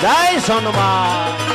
જય સોનમાં